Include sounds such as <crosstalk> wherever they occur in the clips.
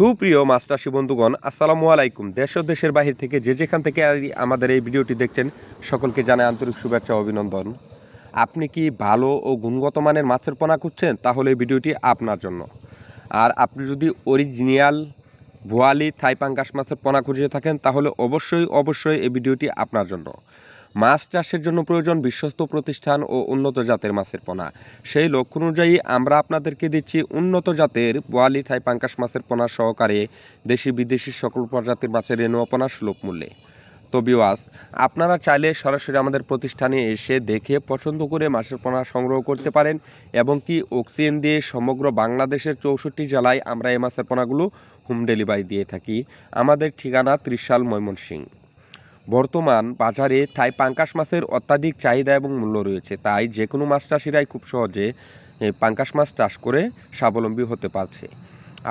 সুপ্রিয় মাস্টারসি বন্ধুগণ আসসালামু আলাইকুম। দেশ ও দেশের বাহির থেকে যে যেখান থেকে আমাদের এই ভিডিওটি দেখছেন, সকলকে জানাই আন্তরিক শুভেচ্ছা অভিনন্দন। আপনি কি ভালো ও গুণগত মানের মাছের পোনা খুঁজছেন? তাহলে এই ভিডিওটি আপনার জন্য। আর আপনি যদি অরিজিনাল ভোয়ালি থাই পাঙ্গাস মাছের পোনা খুঁজে থাকেন, তাহলে অবশ্যই অবশ্যই এই ভিডিওটি আপনার জন্য। মাছ চাষের জন্য প্রয়োজন বিশ্বস্ত প্রতিষ্ঠান ও উন্নত জাতের মাছের পোনা। সেই লক্ষ্য অনুযায়ী আমরা আপনাদেরকে দিচ্ছি উন্নত জাতের বোয়ালি থাই পাঙ্কাশ মাছের পোনা সহকারে দেশি বিদেশি সকল প্রজাতির মাছের রেণুয়া পোনা সুলভ মূল্যে। তো বিওয়াস আপনারা চাইলে সরাসরি আমাদের প্রতিষ্ঠানে এসে দেখে পছন্দ করে মাছের পোনা সংগ্রহ করতে পারেন এবং কি অক্সিজেন দিয়ে সমগ্র বাংলাদেশের চৌষট্টি জেলায় আমরা এই মাছের পোনাগুলো হোম ডেলিভারি দিয়ে থাকি। আমাদের ঠিকানা ত্রিশাল ময়মনসিংহ। বর্তমান বাজারে থাই পাঙ্কাশ মাছের অত্যাধিক চাহিদা এবং মূল্য রয়েছে। তাই যে কোনো মাছ চাষিরাই খুব সহজে পাঙ্কাশ মাছ চাষ করে স্বাবলম্বী হতে পারছে।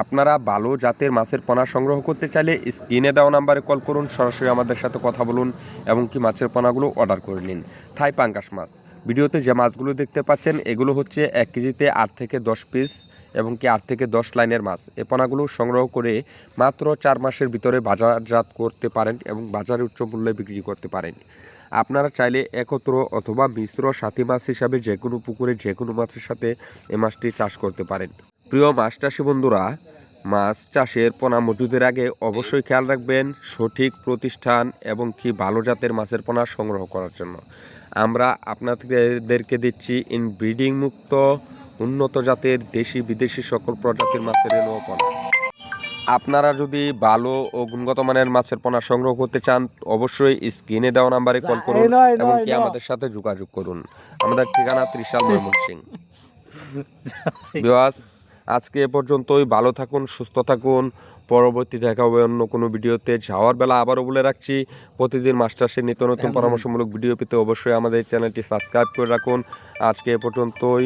আপনারা ভালো জাতের মাছের পোনা সংগ্রহ করতে চাইলে স্ক্রিনে দেওয়া নাম্বারে কল করুন, সরাসরি আমাদের সাথে কথা বলুন এবং কি মাছের পোনাগুলো অর্ডার করে নিন। থাই পাঙ্কাশ মাছ। ভিডিওতে যে মাছগুলো দেখতে পাচ্ছেন, এগুলো হচ্ছে এক কেজিতে আট থেকে দশ পিস এবং কি আট থেকে দশ লাইনের মাছ। এ পোনাগুলো সংগ্রহ করে মাত্র চার মাসের ভিতরে বাজারজাত করতে পারেন এবং বাজারে উচ্চ মূল্যে বিক্রি করতে পারেন। আপনারা চাইলে একত্র অথবা মিশ্র সাথী মাছ হিসাবে যে কোনো পুকুরে যে কোনো মাছের সাথে এ মাছটি চাষ করতে পারেন। প্রিয় মাছ চাষি বন্ধুরা, মাছ চাষের পোনা মজুদের আগে অবশ্যই খেয়াল রাখবেন সঠিক প্রতিষ্ঠান এবং কি ভালো জাতের মাছের পোনা সংগ্রহ করার জন্য। আমরা আপনাদেরকে দিচ্ছি ইন ব্রিডিং মুক্ত উন্নত জাতের দেশি বিদেশি সকল প্রজাতির মাছের রেণুয়া পোনা। আপনারা যদি ভালো ও গুণগত মানের মাছের পোনা সংগ্রহ করতে চান অবশ্যই স্ক্রিনে দেওয়া নাম্বারে কল করুন এবং কি আমাদের সাথে যোগাযোগ করুন। আমাদের ঠিকানা ত্রিশাল ময়মনসিং বিওয়াস <laughs> আজকে এ পর্যন্তই। ভালো থাকুন সুস্থ থাকুন। পরবর্তী দেখা হবে অন্য কোনো ভিডিওতে। যাওয়ার বেলা আবারও বলে রাখছি প্রতিদিন মাস্টার্সের নিত্য নতুন পরামর্শমূলক ভিডিও পেতে অবশ্যই আমাদের চ্যানেলটি সাবস্ক্রাইব করে রাখুন। আজকে এ পর্যন্তই।